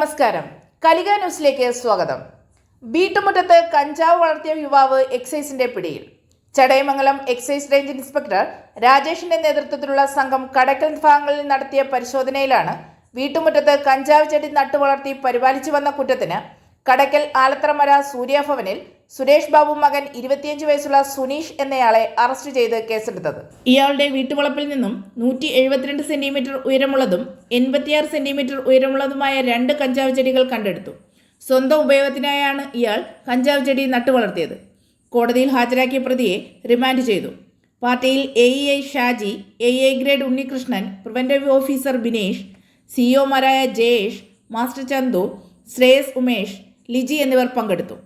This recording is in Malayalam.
നമസ്കാരം. കലിക ന്യൂസിലേക്ക് സ്വാഗതം. വീട്ടുമുറ്റത്ത് കഞ്ചാവ് വളർത്തിയ യുവാവ് എക്സൈസിന്റെ പിടിയിൽ. ചടയമംഗലം എക്സൈസ് റേഞ്ച് ഇൻസ്പെക്ടർ രാജേഷിന്റെ നേതൃത്വത്തിലുള്ള സംഘം കടക്കൽ ഭാഗങ്ങളിൽ നടത്തിയ പരിശോധനയിലാണ് വീട്ടുമുറ്റത്ത് കഞ്ചാവ് ചെടി നട്ടുവളർത്തി പരിപാലിച്ചു വന്ന കുറ്റത്തിന് കടക്കൽ ആലത്തറമര സൂര്യഭവനിൽ സുരേഷ് ബാബു മകൻ ഇരുപത്തിയഞ്ച് വയസ്സുള്ള സുനീഷ് എന്നയാളെ അറസ്റ്റ് ചെയ്ത് കേസെടുത്തത്. ഇയാളുടെ വീട്ടുവളപ്പിൽ നിന്നും നൂറ്റി എഴുപത്തിരണ്ട് സെന്റിമീറ്റർ ഉയരമുള്ളതും എൺപത്തിയാറ് സെന്റിമീറ്റർ ഉയരമുള്ളതുമായ രണ്ട് കഞ്ചാവ് ചെടികൾ കണ്ടെടുത്തു. സ്വന്തം ഉപയോഗത്തിനായാണ് ഇയാൾ കഞ്ചാവ് ചെടി നട്ടുവളർത്തിയത് കോടതിയിൽ ഹാജരാക്കിയ പ്രതിയെ റിമാൻഡ് ചെയ്തു. പാർട്ടിയിൽ A E I Shaji A A grade Unnikrishnan preventive officer Binesh സിഇഒമാരായ Jayesh master Chandu Shreyas Umesh Liji എന്നിവർ പങ്കെടുത്തു